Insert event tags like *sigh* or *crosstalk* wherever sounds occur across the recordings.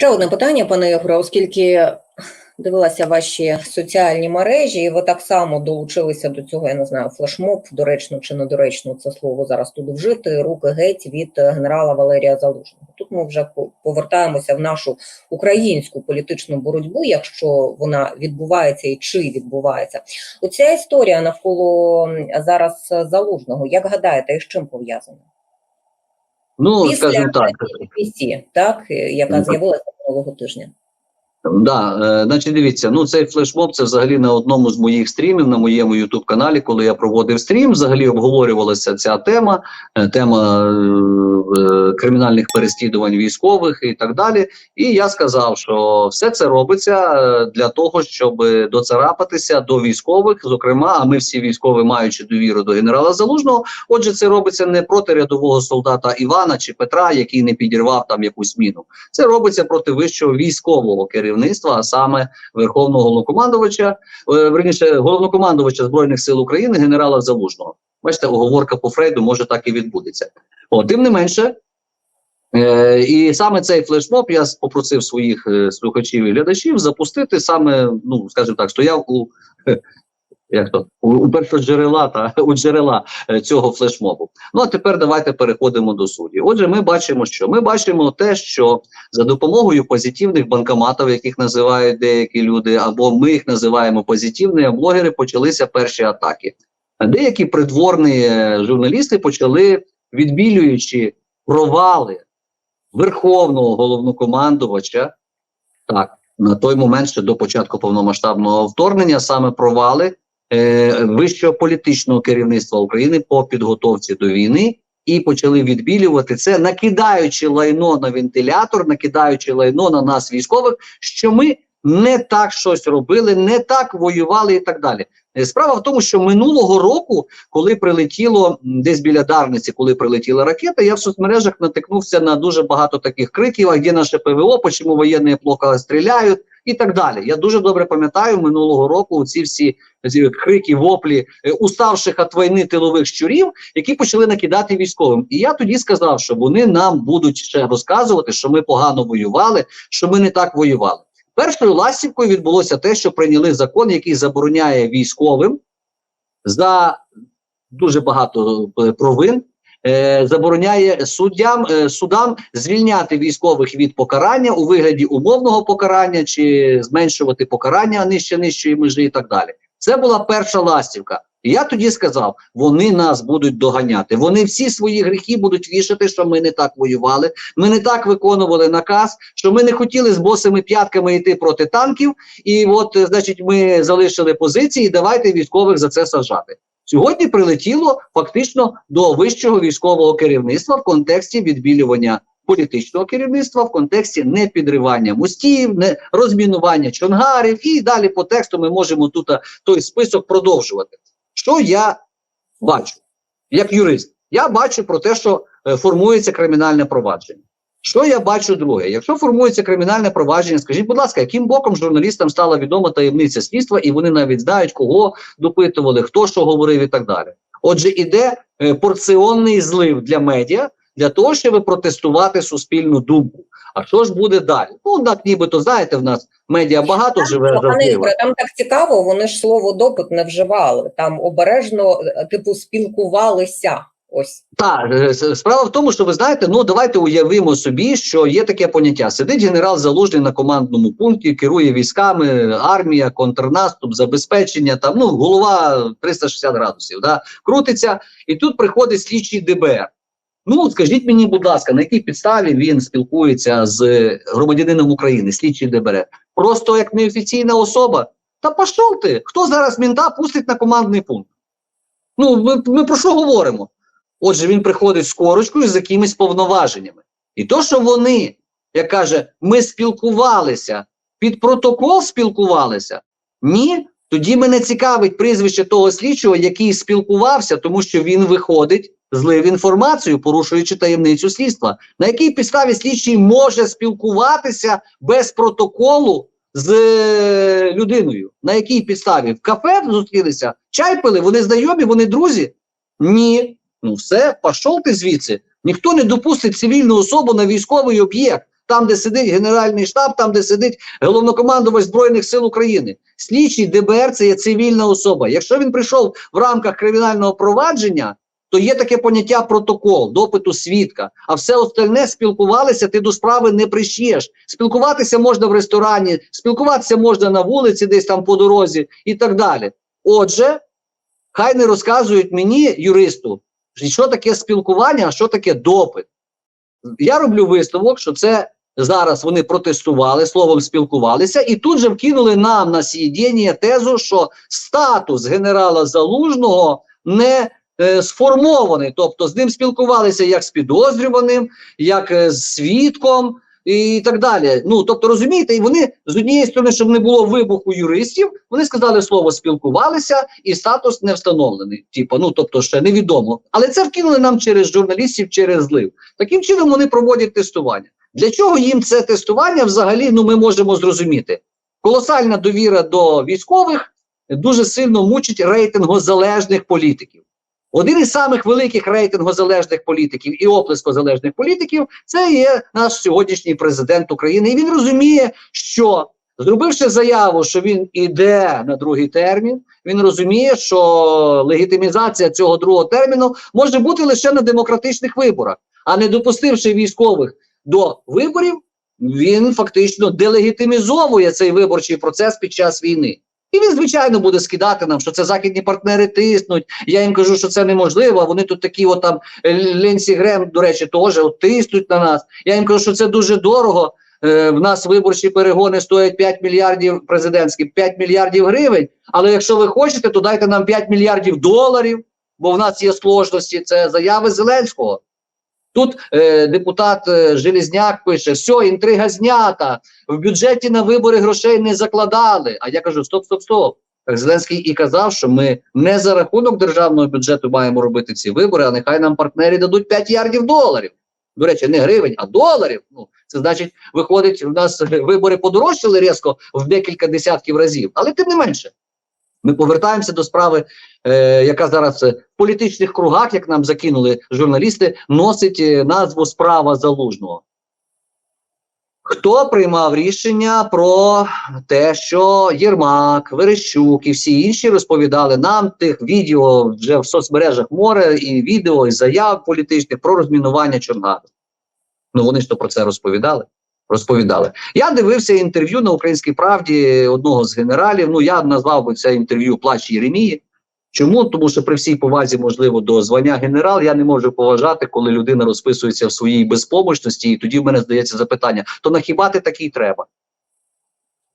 Ще одне питання, пане Ігоре, оскільки дивилася ваші соціальні мережі, і ви так само долучилися до цього, я не знаю, флешмоб, доречно чи недоречно це слово зараз тут вжити, руки геть від генерала Валерія Залужного. Тут ми вже по- повертаємося в нашу українську політичну боротьбу, якщо вона відбувається і чи відбувається. Оця історія навколо зараз Залужного, як гадаєте, і з чим пов'язана? Ну, Після скажімо так. Так, яка Мгм. з'явилася минулого тижня. Да, е, значить, дивіться, ну цей флешмоб це взагалі на одному з моїх стрімів на моєму Ютуб каналі, коли я проводив стрім, взагалі обговорювалася ця тема, е, тема е, кримінальних переслідувань військових і так далі. І я сказав, що все це робиться е, для того, щоб доцарапатися до військових, зокрема, а ми всі військові, маючи довіру до генерала Залужного. Отже, це робиться не проти рядового солдата Івана чи Петра, який не підірвав там якусь міну. Це робиться проти вищого військового керівництва, а саме верховного головнокомандувача, е, верніше головнокомандувача збройних сил України, генерала Залужного. Бачите, оговорка по Фрейду може так і відбудеться. О, тим не менше. Е, і саме цей флешмоб я попросив своїх е, слухачів і глядачів запустити саме, ну скажімо так, стояв у як то у, першоджерела та *laughs* у джерела е, цього флешмобу. Ну а тепер давайте переходимо до суді. Отже, ми бачимо, що ми бачимо те, що за допомогою позитивних банкоматів, яких називають деякі люди, або ми їх називаємо позитивні, а блогери почалися перші атаки. Деякі придворні е, журналісти почали, відбілюючи провали верховного головнокомандувача, так на той момент, ще до початку повномасштабного вторгнення, саме провали е, вищого політичного керівництва України по підготовці до війни. І почали відбілювати це, накидаючи лайно на вентилятор, накидаючи лайно на нас, військових, що ми не так щось робили, не так воювали і так далі. Е, Справа в тому, що минулого року, коли прилетіло десь біля Дарниці, коли прилетіла ракета, я в соцмережах натикнувся на дуже багато таких криків: а де наше ПВО, чому воєнні плохо стріляють, і так далі. Я дуже добре пам'ятаю минулого року ці всі крики, воплі е, уставших від війни тилових щурів, які почали накидати військовим. І я тоді сказав, що вони нам будуть ще розказувати, що ми погано воювали, що ми не так воювали. Першою ластівкою відбулося те, що прийняли закон, який забороняє військовим за дуже багато е, провин. Е, Забороняє суддям е, судам звільняти військових від покарання у вигляді умовного покарання чи зменшувати покарання нижче нижчої межі і так далі. Це була перша ластівка. Я тоді сказав: вони нас будуть доганяти. Вони всі свої гріхи будуть вішати, що ми не так воювали. Ми не так виконували наказ, що ми не хотіли з босими п'ятками йти проти танків. І от, е, значить, ми залишили позиції. Давайте військових за це саджати. Сьогодні прилетіло фактично до вищого військового керівництва в контексті відбілювання політичного керівництва, в контексті непідривання мостів, не розмінування чонгарів, і далі по тексту ми можемо тут той список продовжувати. Що я бачу як юрист? Я бачу про те, що е, формується кримінальне провадження. Що я бачу друге? Якщо формується кримінальне провадження, скажіть, будь ласка, яким боком журналістам стала відома таємниця слідства, і вони навіть знають, кого допитували, хто що говорив і так далі. Отже, іде е, порціонний злив для медіа для того, щоб протестувати суспільну думку. А що ж буде далі? Ну так, нібито знаєте, в нас медіа багато живе за там так цікаво, вони ж слово допит не вживали. Там обережно, е, типу, спілкувалися. Ось Так, е, справа в тому, що ви знаєте, ну давайте уявимо собі, що є таке поняття: сидить генерал Залужний на командному пункті, керує військами, армія, контрнаступ, забезпечення. Там ну голова 360 градусів, да, крутиться, і тут приходить слідчий ДБР. Ну скажіть мені, будь ласка, на якій підставі він спілкується з громадянином України, слідчий ДБР? Просто як неофіційна особа. Та пішов ти, хто зараз мінта пустить на командний пункт? Ну, ми, ми про що говоримо? Отже, він приходить з корочкою з якимись повноваженнями. І то, що вони, як каже, ми спілкувалися, під протокол спілкувалися, ні, тоді мене цікавить прізвище того слідчого, який спілкувався, тому що він виходить, злив інформацію, порушуючи таємницю слідства. На якій підставі слідчий може спілкуватися без протоколу з е, людиною? На якій підставі? В кафе зустрілися, чай пили, вони знайомі, вони друзі? Ні. Ну все, пішов ти звідси. Ніхто не допустить цивільну особу на військовий об'єкт. там, де сидить Генеральний штаб, там, де сидить головнокомандувач Збройних сил України. Слідчий ДБР це є цивільна особа. Якщо він прийшов в рамках кримінального провадження, то є таке поняття протокол, допиту свідка. А все остальне спілкувалися, ти до справи не прищєш. Спілкуватися можна в ресторані, спілкуватися можна на вулиці, десь там по дорозі і так далі. Отже, хай не розказують мені, юристу, що таке спілкування, а що таке допит. Я роблю висновок, що це зараз вони протестували, словом спілкувалися, і тут же вкинули нам на сідіння тезу, що статус генерала Залужного не е, сформований, тобто з ним спілкувалися як з підозрюваним, як е, з свідком і так далі. Ну тобто, розумієте, і вони з однієї сторони, щоб не було вибуху юристів, вони сказали слово спілкувалися, і статус не встановлений. Типу, ну тобто, ще невідомо. Але це вкинули нам через журналістів, через злив. Таким чином вони проводять тестування. Для чого їм це тестування взагалі? Ну ми можемо зрозуміти. Колосальна довіра до військових дуже сильно мучить рейтингозалежних політиків. Один із самих великих рейтингозалежних політиків і оплескозалежних політиків це є наш сьогоднішній президент України. І він розуміє, що зробивши заяву, що він іде на другий термін, він розуміє, що легітимізація цього другого терміну може бути лише на демократичних виборах, а не допустивши військових до виборів, він фактично делегітимізовує цей виборчий процес під час війни. І він, звичайно, буде скидати нам, що це західні партнери тиснуть. Я їм кажу, що це неможливо. Вони тут такі, от там Ленсі Грем, до речі, теж от тиснуть на нас. Я їм кажу, що це дуже дорого. Е, в нас виборчі перегони стоять 5 мільярдів президентські, 5 мільярдів гривень. Але якщо ви хочете, то дайте нам 5 мільярдів доларів, бо в нас є сложності. Це заяви Зеленського. Тут е, депутат е, Желізняк пише: все, інтрига знята. В бюджеті на вибори грошей не закладали. А я кажу: стоп, стоп, стоп. Зеленський і казав, що ми не за рахунок державного бюджету маємо робити ці вибори, а нехай нам партнери дадуть 5 ярдів доларів. До речі, не гривень, а доларів. Ну це значить, виходить, у нас вибори подорожчали різко в декілька десятків разів, але тим не менше. Ми повертаємося до справи, е, яка зараз в політичних кругах, як нам закинули журналісти, носить е, назву справа залужного. Хто приймав рішення про те, що Єрмак, Верещук і всі інші розповідали нам тих відео вже в соцмережах море, і відео, і заяв політичних про розмінування Чонгаду? Ну вони ж то про це розповідали. Розповідали. Я дивився інтерв'ю на Українській правді одного з генералів. Ну я назвав би це інтерв'ю Плач Єремії. Чому? Тому що при всій повазі, можливо, до звання генерал я не можу поважати, коли людина розписується в своїй безпомощності, і тоді в мене здається запитання: то на хіба ти такий треба?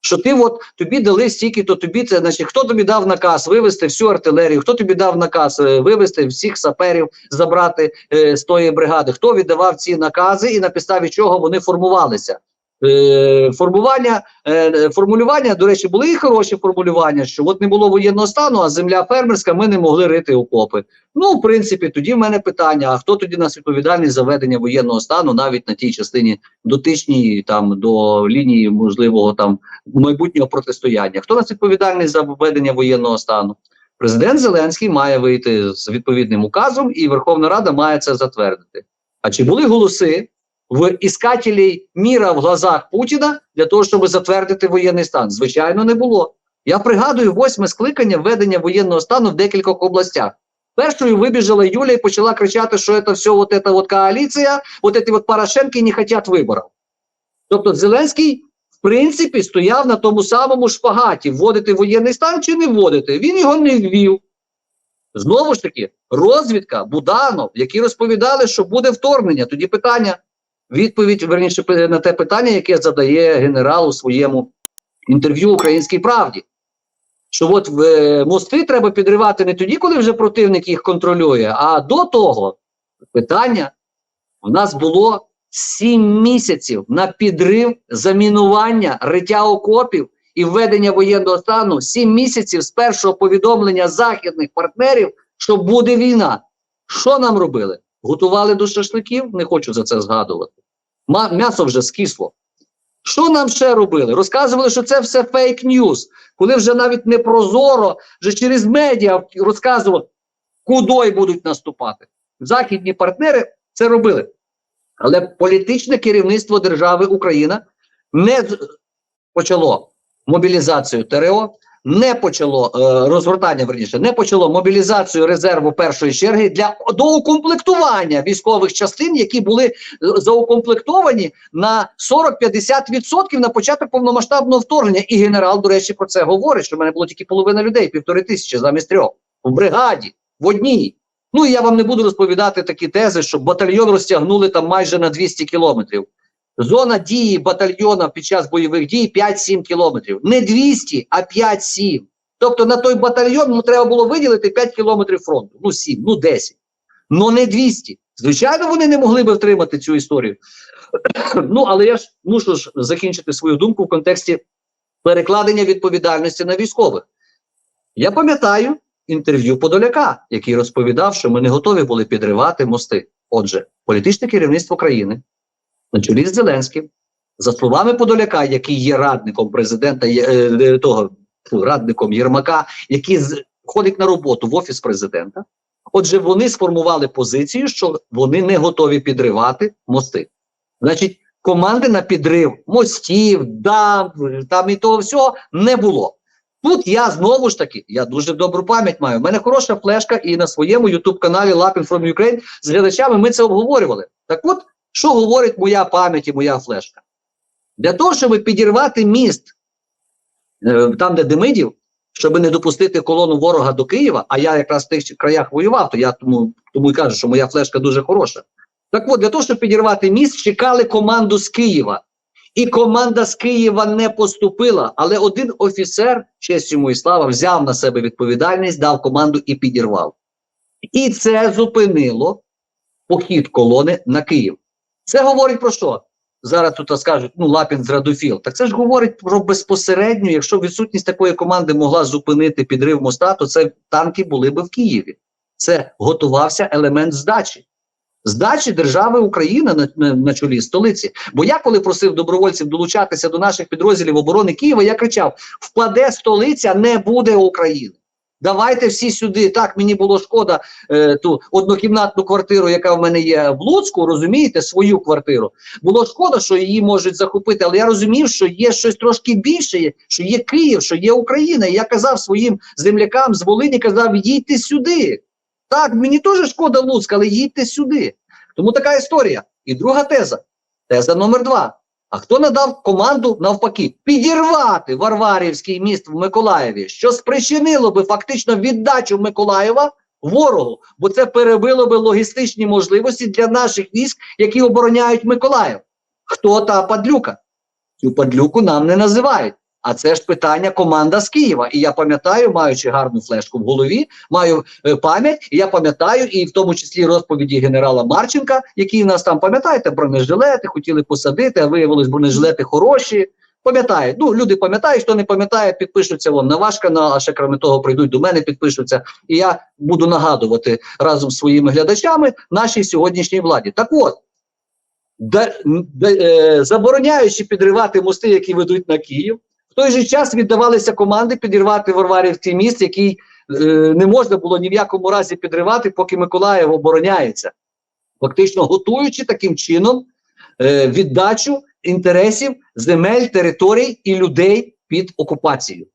Що ти от тобі дали стільки, то тобі це, значить, хто тобі дав наказ вивезти всю артилерію, хто тобі дав наказ вивести вивезти всіх саперів, забрати е, з тої бригади, хто віддавав ці накази і на підставі чого вони формувалися? Е, формування, е, формулювання, до речі, були і хороші формулювання, що от не було воєнного стану, а земля фермерська, ми не могли рити окопи. Ну, в принципі, тоді в мене питання: а хто тоді нас відповідальний за ведення воєнного стану, навіть на тій частині дотичній там до лінії можливого там майбутнього протистояння? Хто нас відповідальний за введення воєнного стану? Президент Зеленський має вийти з відповідним указом, і Верховна Рада має це затвердити. А чи були голоси? В іскателі міра в глазах Путіна для того, щоб затвердити воєнний стан? Звичайно, не було. Я пригадую восьме скликання введення воєнного стану в декількох областях. Першою вибіжала Юля і почала кричати, що це все вот эта вот коаліція, вот эти вот Порошенки не хотять виборів. Тобто Зеленський, в принципі, стояв на тому самому шпагаті: вводити воєнний стан чи не вводити. Він його не ввів. Знову ж таки, розвідка, Буданов, які розповідали, що буде вторгнення. Тоді питання відповідь верніше на те питання, яке задає генерал у своєму інтерв'ю Українській правді. Що от е, мости треба підривати не тоді, коли вже противник їх контролює, а до того питання у нас було сім місяців на підрив замінування риття окопів і введення воєнного стану. Сім місяців з першого повідомлення західних партнерів, що буде війна. Що нам робили? Готували до шашликів, не хочу за це згадувати. М'ясо вже скисло. Що нам ще робили? Розказували, що це все фейк ньюс, коли вже навіть не прозоро, вже через медіа розказували, куди будуть наступати. Західні партнери це робили. Але політичне керівництво держави Україна не почало мобілізацію ТРО, не почало е, розгортання, верніше, не почало мобілізацію резерву першої черги для доукомплектування військових частин, які були е, заукомплектовані на 40-50% на початок повномасштабного вторгнення. І генерал, до речі, про це говорить, що в мене було тільки половина людей, півтори тисячі замість трьох в бригаді, в одній. Ну і я вам не буду розповідати такі тези, що батальйон розтягнули там майже на 200 кілометрів. Зона дії батальйона під час бойових дій 5-7 кілометрів. Не 200, а 5-7. Тобто на той батальйон ну, треба було виділити 5 кілометрів фронту. Ну 7, ну 10. Ну не 200. Звичайно, вони не могли би втримати цю історію. *coughs* ну, але я ж мушу ж закінчити свою думку в контексті перекладення відповідальності на військових. Я пам'ятаю інтерв'ю Подоляка, який розповідав, що ми не готові були підривати мости. Отже, політичне керівництво країни на чолі з Зеленським, за словами Подоляка, який є радником президента, е, того радником Єрмака, який ходить на роботу в офіс президента. Отже, вони сформували позицію, що вони не готові підривати мости. Значить, команди на підрив мостів, дам, там і того всього не було. Тут я знову ж таки, я дуже добру пам'ять маю. У мене хороша флешка, і на своєму ютуб-каналі Lapin from Ukraine з глядачами ми це обговорювали. Так от, що говорить моя пам'ять і моя флешка? Для того, щоб підірвати міст е, там, де Демидів, щоб не допустити колону ворога до Києва, а я якраз в тих краях воював, то я тому, тому і кажу, що моя флешка дуже хороша. Так от, для того, щоб підірвати міст, чекали команду з Києва. І команда з Києва не поступила, але один офіцер, честь йому і слава, взяв на себе відповідальність, дав команду і підірвав. І це зупинило похід колони на Київ. Це говорить про що? Зараз тут скажуть, ну Лапін зрадофіл. Так це ж говорить про безпосередньо, якщо відсутність такої команди могла зупинити підрив моста, то це танки були би в Києві. Це готувався елемент здачі. Здачі держави Україна на, на, на чолі столиці. Бо я, коли просив добровольців долучатися до наших підрозділів оборони Києва, я кричав: впаде столиця, не буде України. Давайте всі сюди. Так, мені було шкода е, ту однокімнатну квартиру, яка в мене є в Луцьку, розумієте, свою квартиру. Було шкода, що її можуть захопити, але я розумів, що є щось трошки більше, що є Київ, що є Україна. І я казав своїм землякам з Волині, казав, їдьте сюди. Так, мені теж шкода Луцьк, але їдьте сюди. Тому така історія. І друга теза. Теза номер два. А хто надав команду навпаки підірвати Варварівський міст в Миколаєві, що спричинило би фактично віддачу Миколаєва ворогу, бо це перебило би логістичні можливості для наших військ, які обороняють Миколаїв. Хто та падлюка? Цю падлюку нам не називають. А це ж питання команда з Києва. І я пам'ятаю, маючи гарну флешку в голові, маю е, пам'ять, і я пам'ятаю, і в тому числі розповіді генерала Марченка, який нас там пам'ятаєте, бронежилети хотіли посадити, а виявилось бронежилети хороші. Пам'ятають. Ну, люди пам'ятають, хто не пам'ятає, підпишуться вон на ваш канал, а ще крім того, прийдуть до мене, підпишуться. І я буду нагадувати разом з своїми глядачами нашій сьогоднішній владі. Так от, да, да, е, забороняючи підривати мости, які ведуть на Київ, той же час віддавалися команди підірвати Варварівський міст, який е, не можна було ні в якому разі підривати, поки Миколаїв обороняється, фактично готуючи таким чином е, віддачу інтересів земель, територій і людей під окупацією.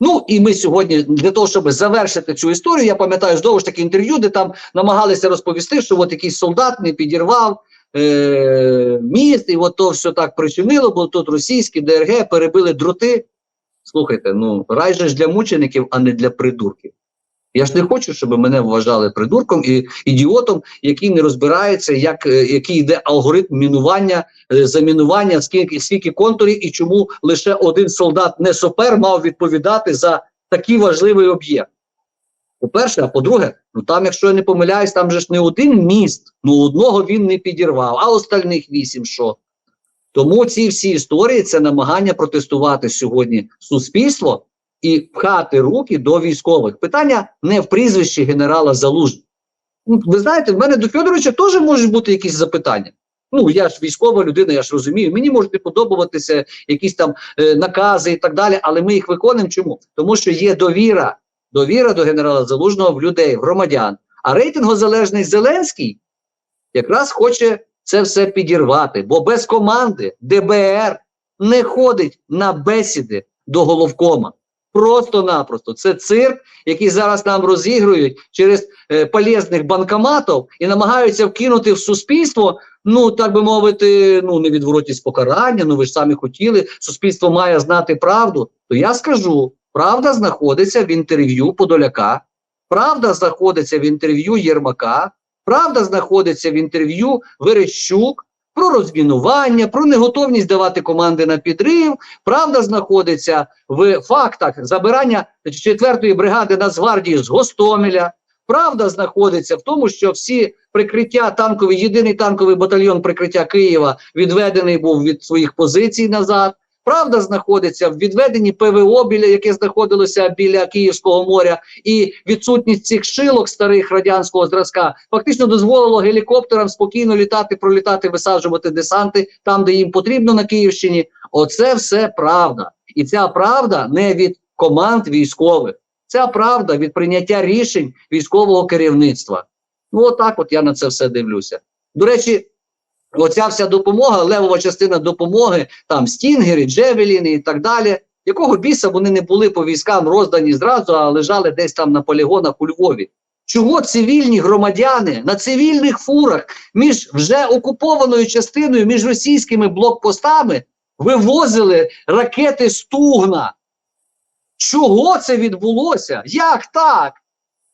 Ну і ми сьогодні для того, щоб завершити цю історію, я пам'ятаю знову ж таки інтерв'ю, де там намагалися розповісти, що от якийсь солдат не підірвав е, міст, і от то все так причинило, бо тут російські ДРГ перебили дроти. Слухайте, ну рай же ж для мучеників, а не для придурків. Я ж не хочу, щоб мене вважали придурком і ідіотом, який не розбирається, як, е, який йде алгоритм мінування, е, замінування, скільки, скільки контурів і чому лише один солдат не сопер мав відповідати за такий важливий об'єкт. По-перше, а по-друге, ну там, якщо я не помиляюсь, там же ж не один міст, ну одного він не підірвав, а остальних вісім що. Тому ці всі історії це намагання протестувати сьогодні суспільство і пхати руки до військових. Питання не в прізвищі генерала Залужного. Ну, ви знаєте, в мене до Федоровича теж можуть бути якісь запитання. Ну, я ж військова людина, я ж розумію. Мені можуть не подобатися якісь там е, накази і так далі, але ми їх виконуємо. Чому? Тому що є довіра. Довіра до генерала Залужного в людей, в громадян. А рейтингозалежний Зеленський якраз хоче це все підірвати, бо без команди ДБР не ходить на бесіди до головкома. Просто-напросто. Це цирк, який зараз нам розігрують через е, полезних банкоматів і намагаються вкинути в суспільство, ну так би мовити, ну невідворотність покарання. Ну ви ж самі хотіли, суспільство має знати правду. То я скажу: правда знаходиться в інтерв'ю Подоляка, правда знаходиться в інтерв'ю Єрмака, правда знаходиться в інтерв'ю Верещук. Про розмінування, про неготовність давати команди на підрив. Правда знаходиться в фактах забирання 4-ї бригади Нацгвардії з Гостомеля. Правда знаходиться в тому, що всі прикриття танковий, єдиний танковий батальйон прикриття Києва відведений був від своїх позицій назад. Правда знаходиться в відведенні ПВО, біля яке знаходилося біля Київського моря, і відсутність цих шилок старих радянського зразка фактично дозволило гелікоптерам спокійно літати, пролітати, висаджувати десанти там, де їм потрібно на Київщині. Оце все правда, і ця правда не від команд військових, ця правда від прийняття рішень військового керівництва. Ну, отак, от я на це все дивлюся. До речі. Оця вся допомога, левова частина допомоги, там стінгери, джевеліни і так далі. Якого біса вони не були по військам роздані зразу, а лежали десь там на полігонах у Львові? Чого цивільні громадяни на цивільних фурах між вже окупованою частиною, між російськими блокпостами вивозили ракети Стугна? Чого це відбулося? Як так?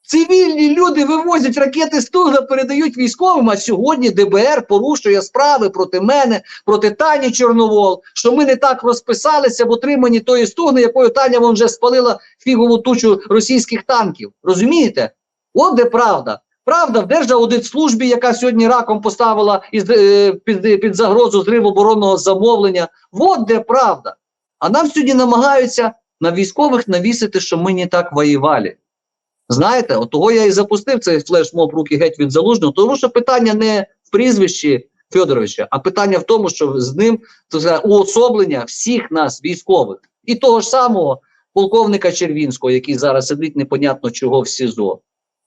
Цивільні люди вивозять ракети з Стугна, передають військовим. А сьогодні ДБР порушує справи проти мене, проти Тані Чорновол, що ми не так розписалися в отриманні тої стугни, якою Таня вон вже спалила фігову тучу російських танків. Розумієте? От де правда. Правда, в Держаудитслужбі, яка сьогодні раком поставила із, е, під, під загрозу зрив оборонного замовлення. От де правда. А нам сьогодні намагаються на військових навісити, що ми не так воювали. Знаєте, от того я і запустив цей флешмоб руки геть від залужного, тому що питання не в прізвищі Федоровича, а питання в тому, що з ним сказати, уособлення всіх нас, військових, і того ж самого полковника Червінського, який зараз сидить непонятно чого в СІЗО.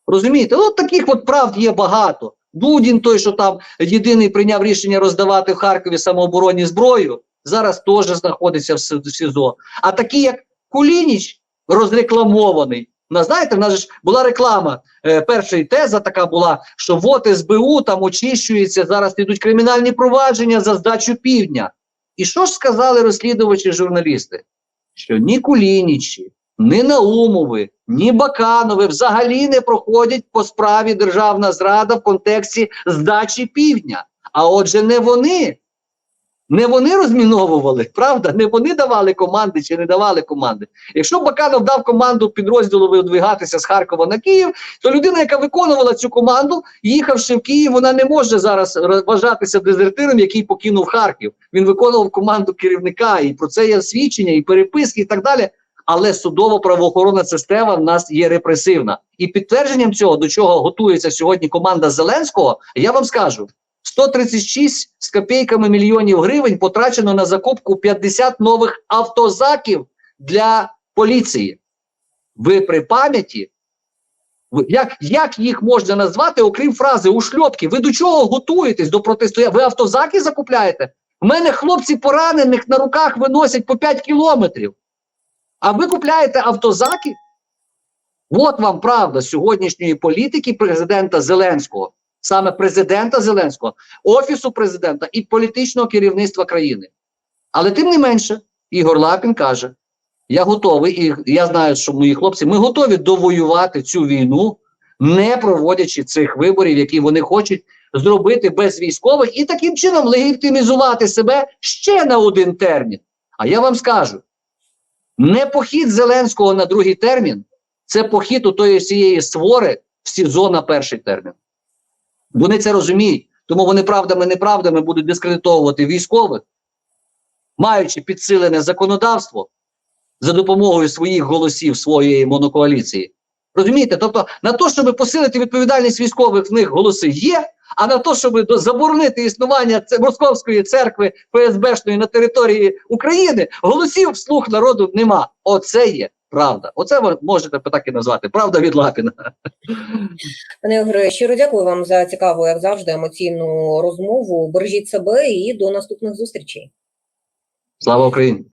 Розумієте, от таких от правд є багато. Дудін, той, що там єдиний прийняв рішення роздавати в Харкові самооборонні зброю, зараз теж знаходиться в СІЗО. А такі, як Кулініч, розрекламований. На знаєте, в нас ж була реклама. Е, перша теза така була, що вот СБУ там очищується, зараз йдуть кримінальні провадження за здачу півдня. І що ж сказали розслідувачі журналісти? Що ні Кулінічі, ні Наумови, ні Баканови взагалі не проходять по справі державна зрада в контексті здачі півдня. А отже, не вони, не вони розміновували, правда? Не вони давали команди чи не давали команди. Якщо Баканов дав команду підрозділу видвигатися з Харкова на Київ, то людина, яка виконувала цю команду, їхавши в Київ, вона не може зараз вважатися дезертиром, який покинув Харків. Він виконував команду керівника, і про це є свідчення, і переписки, і так далі. Але судово-правоохоронна система в нас є репресивна. І підтвердженням цього, до чого готується сьогодні команда Зеленського, я вам скажу: 136 з копійками мільйонів гривень потрачено на закупку 50 нових автозаків для поліції. Ви при пам'яті? Як, як їх можна назвати, окрім фрази ушльотки? Ви до чого готуєтесь до протистояння? Ви автозаки закупляєте? У мене хлопці поранених на руках виносять по 5 кілометрів. А ви купляєте автозаки? От вам правда сьогоднішньої політики президента Зеленського, саме президента Зеленського, офісу президента і політичного керівництва країни. Але тим не менше, Ігор Лапін каже: я готовий, і я знаю, що мої хлопці, ми готові довоювати цю війну, не проводячи цих виборів, які вони хочуть зробити без військових, і таким чином легітимізувати себе ще на один термін. А я вам скажу: не похід Зеленського на другий термін, це похід у тої всієї свори в СІЗО на перший термін. Вони це розуміють, тому вони правдами неправдами будуть дискредитовувати військових, маючи підсилене законодавство за допомогою своїх голосів своєї монокоаліції. Розумієте? Тобто, на те, щоб посилити відповідальність військових, в них голоси є, а на те, щоб заборонити існування Московської церкви ФСБшної на території України, голосів вслух народу нема. Оце є правда. Оце ви можете так і назвати. Правда від Лапіна. Пане Ігоре, щиро дякую вам за цікаву, як завжди, емоційну розмову. Бережіть себе і до наступних зустрічей. Слава Україні.